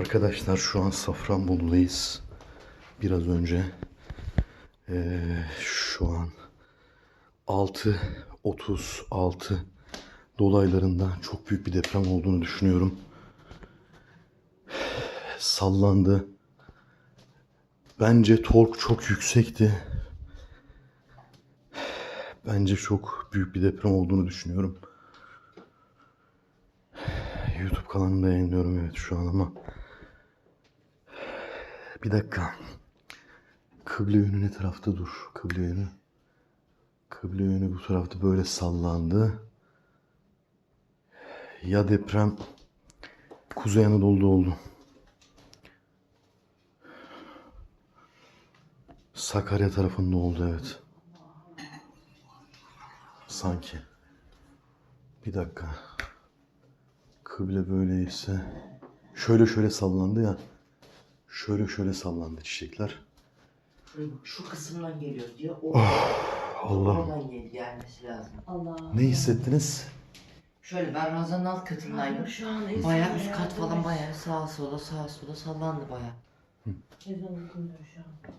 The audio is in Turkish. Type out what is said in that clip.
Arkadaşlar şu an Safranbolu'dayız. Biraz önce eee, şu an 6.36 dolaylarında çok büyük bir deprem olduğunu düşünüyorum. Sallandı. Bence tork çok yüksekti. Bence çok büyük bir deprem olduğunu düşünüyorum. YouTube kanalımda yayınlıyorum evet şu an ama bir dakika. Kıble yönü ne tarafta dur? Kıble yönü. Kıble yönü bu tarafta böyle sallandı. Ya deprem Kuzey Anadolu'da oldu. Sakarya tarafında oldu evet. Sanki. Bir dakika. Kıble böyleyse şöyle şöyle sallandı ya. Şöyle şöyle sallandı çiçekler. Şu kısımdan geliyor diyor. O Oh, Allah. oradan gel- gelmesi lazım. Allah. Ne hissettiniz? Şöyle ben Ramazan'ın alt katındaydım. Şu an Bayağı üst kat falan bayağı sağa sola sağa sola sallandı bayağı. Ezan okunuyor şu an.